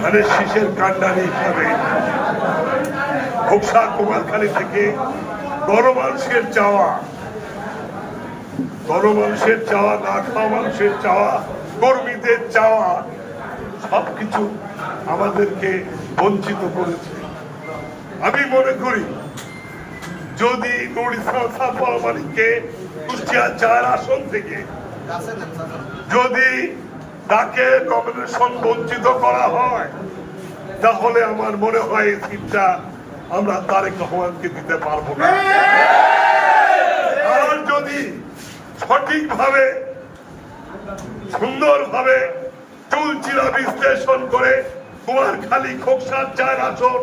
ধানের শীষের কান্ডারি হিসাবে খোকসা কুমারখালী থেকে গণমানুষের চাওয়া গণমানুষের চাওয়া না খাওয়া মানুষের চাওয়া কর্মীদের চাওয়া সবকিছু আমাদেরকে বঞ্চিত করেছে। আমি মনে করি যদি কুষ্টিয়া চার আসন থেকে যদি তাকে নমিনেশন বঞ্চিত করা হয়, তাহলে আমার মনে হয় এই সিটটা আমরা তারেক রহমানকে দিতে পারব না। আর যদি সঠিকভাবে, সুন্দরভাবে চুলচিরা বিশ্লেষণ করে কুমারখালী খোকসার চার আসন,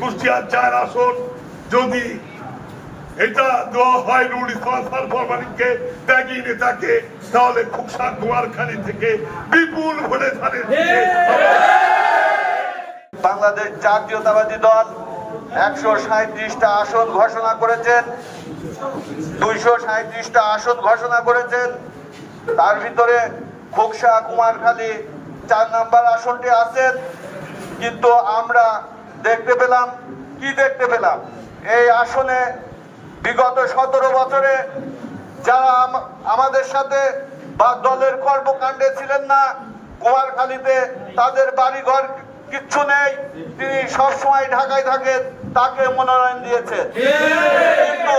কুষ্টিয়ার চার আসন, যদি এটা দেওয়া হয় নুর ইসলাম সারফর মালিককে ত্যাগী নেতাকে, তাহলে খোকসা কুমারখালী থেকে বিপুল ভোটে ধানের বাংলাদেশ জাতীয়তাবাদী দল একশো সাঁত্রিশটা আসন ঘোষণা করেছেন, দুইশো সাঁত্রিশটা আসন ঘোষণা করেছেন। তার ভিতরে খোকসা কুমারখালী চার নাম্বার আসনটি আছেন, কিন্তু আমরা দেখতে পেলাম, কি দেখতে পেলাম? এই আসনে বিগত সতেরো বছরে যারা আমাদের সাথে বা দলের কর্মকাণ্ডে ছিলেন না কুমারখালীতে তাদের বাড়িঘর কিচ্ছু নেই, তিনি সবসময় ঢাকায় থাকেন, তাকে মনোনয়ন দিয়েছে কিন্তু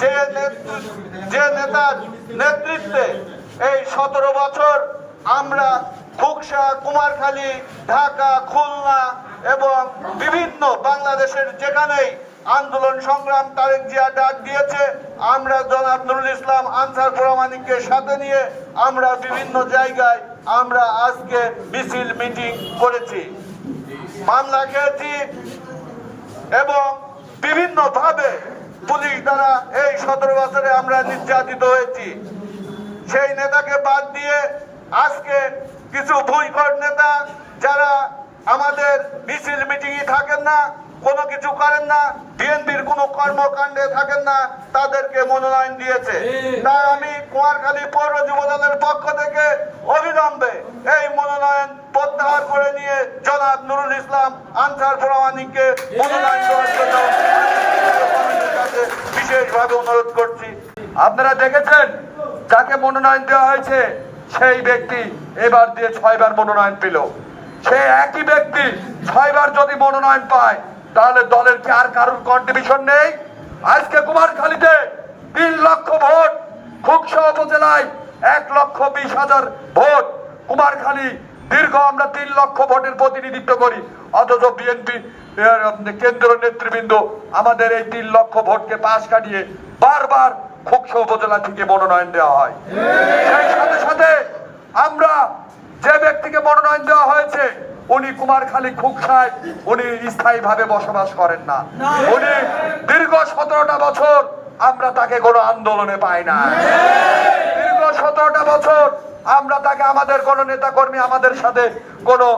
যে যে নেতার নেতৃত্বে এই সতেরো বছর আমরা খুকসা কুমারখালী, ঢাকা, খুলনা এবং বিভিন্ন বাংলাদেশের যেখানেই আন্দোলন সংগ্রাম তারেক জিয়া ডাক দিয়েছে। আমরা জনাব নুরুল ইসলাম আনসার প্রমাণিককে সাথে নিয়ে আমরা বিভিন্ন জায়গায় আমরা আজকে মিছিল, মিটিং করেছি। মামলা খেয়েছি এবং বিভিন্ন ভাবে পুলিশ দ্বারা এই সতেরো বছরে আমরা নির্যাতিত হয়েছি। সেই নেতাকে বাদ দিয়ে আজকে কিছু ভুইকর নেতা যারা আমাদের মিছিল, মিটিংয়ে থাকেন না কোনো কিছু করেন না বিএনপির কোনো কর্মকাণ্ডে থাকেন না তাদেরকে মনোনয়ন দিয়েছে। তাই আমি কুমারখালী পৌর যুবদলের পক্ষ থেকে অবিলম্বে এই মনোনয়ন প্রত্যাহার করে নিয়ে জনাব নুরুল ইসলাম আনসার প্রমাণিককে মনোনয়ন দেওয়ার জন্য বিশেষভাবে অনুরোধ করছি। আপনারা দেখেছেন যাকে মনোনয়ন দেওয়া হয়েছে? সেই ব্যক্তি এবার দিয়ে ছয়বার মনোনয়ন পেল। সে একই ব্যক্তি ছয়বার যদি মনোনয়ন পায় তাহলে দলের কি আর কারোর কন্ট্রিবিউশন নেই? আজকে কুমারখালীতে তিন লক্ষ ভোট খুকসা উপজেলায় এক লক্ষ বিশ হাজার ভোট। কুমারখালী দীর্ঘ আমরা তিন লক্ষ ভোটের প্রতিনিধিত্ব করি। অথচ বিএনপি কেন্দ্র নেতৃবৃন্দ আমাদের এই তিন লক্ষ ভোটকে পাশ কাটিয়ে বারবার খুকসা উপজেলা থেকে মনোনয়ন দেওয়া হয়। সেই সাথে সাথে আমরা যে ব্যক্তিকে মনোনয়ন দেওয়া হয়েছে উনি কুমারখালী খুকসায় উনি স্থায়ী ভাবে বসবাস করেন না। উনি দীর্ঘ সতেরোটা বছর আমরা তাকে কোনো আন্দোলনে পাই না। দীর্ঘ সতেরোটা বছর আমরা তাকে আমাদের কোনো নেতা কর্মী আমাদের সাথে কোনো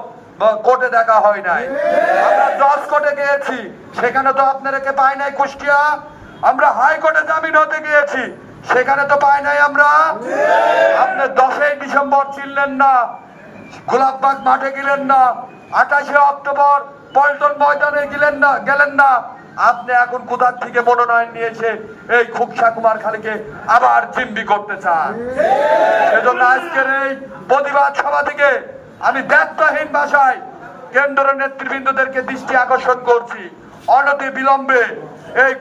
কোর্টে দেখা হয় নাই। আমরা জজ কোর্টে গিয়েছি। সেখানে তো আপনাদেরকে পাই নাই কুষ্টিয়া? আমরা হাইকোর্টে জামিন হতে গিয়েছি। সেখানে তো পাই নাই আমরা? আপনি দশই ডিসেম্বর চিনলেন না। গোলাপবাগ মাঠে গেলেন না, আঠাশে অক্টোবর পল্টন ময়দানে গেলেন না গেলেন না। আপনি এখন কোথার থেকে মনোনয়ন নিয়েছে? এই খুবসা কুমার খালিকে আবার জিম্বি করতে চান। সেজন্য আজকের এই প্রতিবাদ সভা থেকে আমি ভাষায় কেন্দ্র নেতৃবৃন্দদেরকে দৃষ্টি আকর্ষণ করছি। অনতি বিলম্বে এই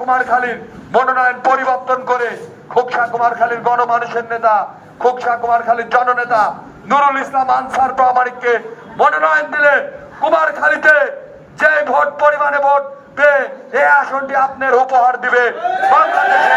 কুমার খালির মনোনয়ন পরিবর্তন করে খোকসা কুমার খালির গণমানুষের নেতা, খোকসা কুমার খালির জননেতা নুরুল ইসলাম আনসার প্রামাণিককে মনোনয়ন দিলে কুমারখালীতে যে ভোট পরিমাণে ভোট পেয়ে এই আসনটি আপনার উপহার দিবে। বাংলাদেশে